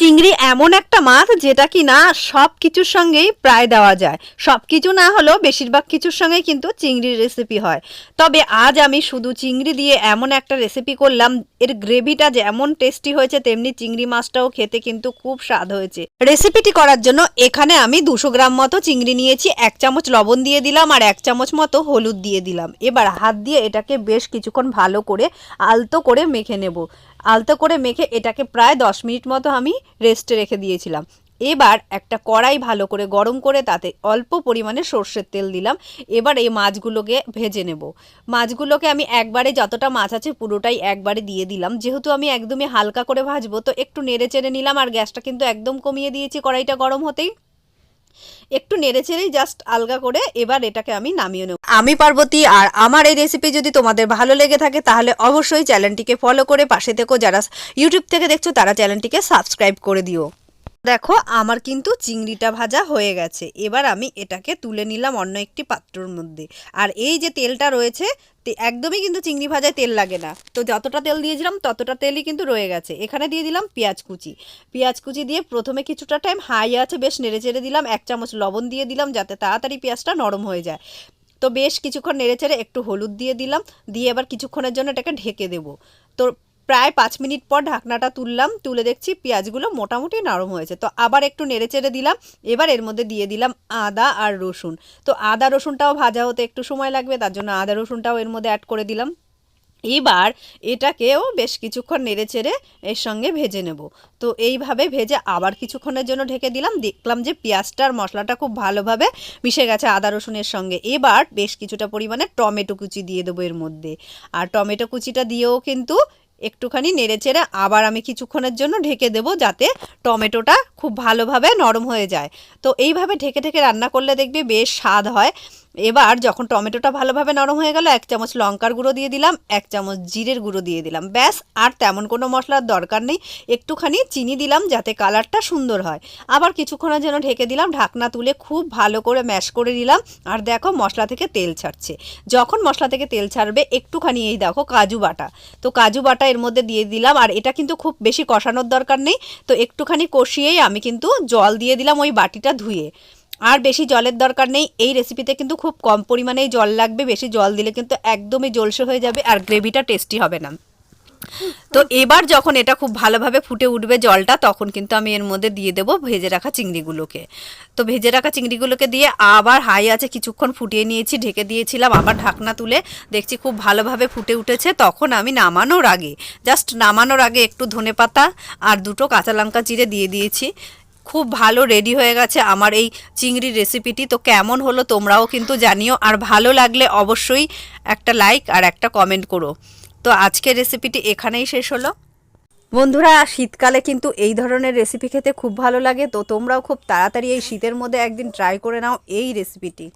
চিংড়ি এমন একটা মাছ যেটা কি না সব কিছুর সঙ্গেই প্রায় দেওয়া যায়। সব কিছু না হলেও বেশিরভাগ কিছুর সঙ্গেই কিন্তু চিংড়ির রেসিপি হয়। তবে আজ আমি শুধু চিংড়ি দিয়ে এমন একটা রেসিপি করলাম, এর গ্রেভিটা যেমন টেস্টি হয়েছে, তেমনি চিংড়ি মাছটাও খেতে কিন্তু খুব স্বাদ হয়েছে। রেসিপিটি করার জন্য এখানে আমি দুশো গ্রাম মতো চিংড়ি নিয়েছি, এক চামচ লবণ দিয়ে দিলাম আর এক চামচ মতো হলুদ দিয়ে দিলাম। এবার হাত দিয়ে এটাকে বেশ কিছুক্ষণ ভালো করে আলতো করে মেখে নেব। আলতো করে মেখে এটাকে প্রায় দশ মিনিট মতো আমি রেস্টে রেখে দিয়েছিলাম। এবার একটা কড়াই ভালো করে গরম করে তাতে অল্প পরিমাণে সর্ষের তেল দিলাম। এবার এই মাছগুলোকে ভেজে নেব। মাছগুলোকে আমি একবারে যতটা মাছ আছে পুরোটাই একবারে দিয়ে দিলাম। যেহেতু আমি একদমই হালকা করে ভাজবো, তো একটু নেড়ে চেড়ে নিলাম আর গ্যাসটা কিন্তু একদম কমিয়ে দিয়েছি কড়াইটা গরম হতেই। একটু নেড়ে চেড়েই জাস্ট আলগা করে এবার এটাকে আমি নামিয়ে নেব। আমি পার্বতী, আর আমার এই রেসিপি যদি তোমাদের ভালো লেগে থাকে তাহলে অবশ্যই চ্যানেলটিকে ফলো করে পাশে থেকো। যারা ইউটিউব থেকে দেখছ তারা চ্যানেলটিকে সাবস্ক্রাইব করে দিও। দেখো, আমার কিন্তু চিংড়িটা ভাজা হয়ে গেছে। এবার আমি এটাকে তুলে নিলাম অন্য একটি পাত্রর মধ্যে। আর এই যে তেলটা রয়েছে একদমই কিন্তু চিংড়ি ভাজায় তেল লাগে না। তো যতটা তেল দিয়েছিলাম, ততটা তেলই কিন্তু রয়ে গেছে। এখানে দিয়ে দিলাম পেঁয়াজ কুচি। পেঁয়াজ কুচি দিয়ে প্রথমে কিছুটা টাইম হাই আছে বেশ নেড়ে চেড়ে দিলাম। এক চামচ লবণ দিয়ে দিলাম যাতে তাড়াতাড়ি পেঁয়াজটা নরম হয়ে যায়। তো বেশ কিছুক্ষণ নেড়ে চেড়ে একটু হলুদ দিয়ে দিলাম। দিয়ে এবার কিছুক্ষণের জন্য এটাকে ঢেকে দেবো। তো প্রায় পাঁচ মিনিট পর ঢাকনাটা তুললাম, তুলে দেখছি পেঁয়াজগুলো মোটামুটি নরম হয়েছে। তো আবার একটু নেড়ে চেড়ে দিলাম, এবার এর মধ্যে দিয়ে দিলাম আদা আর রসুন। তো আদা রসুনটাও ভাজা হতে একটু সময় লাগবে, তার জন্য আদা রসুনটাও এর মধ্যে অ্যাড করে দিলাম। এবার এটাকেও বেশ কিছুক্ষণ নেড়ে চেড়ে এর সঙ্গে ভেজে নেব। তো এইভাবে ভেজে আবার কিছুক্ষণের জন্য ঢেকে দিলাম, দেখলাম যে পেঁয়াজটার মশলাটা খুব ভালোভাবে মিশে গেছে আদা রসুনের সঙ্গে। এবার বেশ কিছুটা পরিমাণে টমেটো কুচি দিয়ে দেবো এর মধ্যে। আর টমেটো কুচিটা দিয়েও কিন্তু একটুখানি নেড়ে চেড়ে আবার আমি কিছুক্ষণের জন্য ঢেকে দেব যাতে টমেটোটা খুব ভালোভাবে নরম হয়ে যায়। তো এইভাবে ঢেকে ঢেকে রান্না করলে দেখবে বেশ স্বাদ হয়। এবার যখন টমেটোটা ভালোভাবে নরম হয়ে গেল, এক চামচ লঙ্কার গুঁড়ো দিয়ে দিলাম, এক চামচ জিরের গুঁড়ো দিয়ে দিলাম। ব্যাস, আর তেমন কোনো মশলার দরকার নেই। একটুখানি চিনি দিলাম যাতে কালারটা সুন্দর হয়। আবার কিছুক্ষণের জন্য ঢেকে দিলাম, ঢাকনা তুলে খুব ভালো করে ম্যাশ করে নিলাম। আর দেখো, মশলা থেকে তেল ছাড়ছে। যখন মশলা থেকে তেল ছাড়বে, একটুখানি এই দেখো কাজু বাটা। তো কাজু বাটা এর মধ্যে দিয়ে দিলাম, আর এটা কিন্তু খুব বেশি কষানোর দরকার নেই। তো একটুখানি কষিয়েই আমি কিন্তু জল দিয়ে দিলাম ওই বাটিটা ধুয়ে। আর বেশি জলের দরকার নেই। এই রেসিপিতে কিন্তু খুব কম পরিমাণেই জল লাগবে। বেশি জল দিলে কিন্তু একদমই জলসে হয়ে যাবে আর গ্রেভিটা টেস্টি হবে না। তো এবার যখন এটা খুব ভালোভাবে ফুটে উঠবে জলটা, তখন কিন্তু আমি এর মধ্যে দিয়ে দেবো ভেজে রাখা চিংড়িগুলোকে। তো ভেজে রাখা চিংড়িগুলোকে দিয়ে আবার হাই আছে কিছুক্ষণ ফুটিয়ে নিয়েছি, ঢেকে দিয়েছিলাম, আবার ঢাকনা তুলে দেখছি খুব ভালোভাবে ফুটে উঠেছে। তখন আমি নামানোর আগে জাস্ট নামানোর আগে একটু ধনেপাতা আর দুটো কাঁচা লঙ্কা চিড়ে দিয়ে দিয়েছি। খুব ভালো রেডি হয়ে গেছে আমার এই চিংড়ির রেসিপিটি তো কেমন হলো তোমরাও কিন্তু জানিও। আর ভালো লাগলে অবশ্যই একটা লাইক আর একটা কমেন্ট করো। তো আজকে রেসিপিটি এখানেই শেষ হলো। বন্ধুরা, শীতকালে কিন্তু এই ধরনের রেসিপি খেতে খুব ভালো লাগে। তো তোমরাও খুব তাড়াতাড়ি এই শীতের মধ্যে একদিন ট্রাই করে নাও এই রেসিপিটি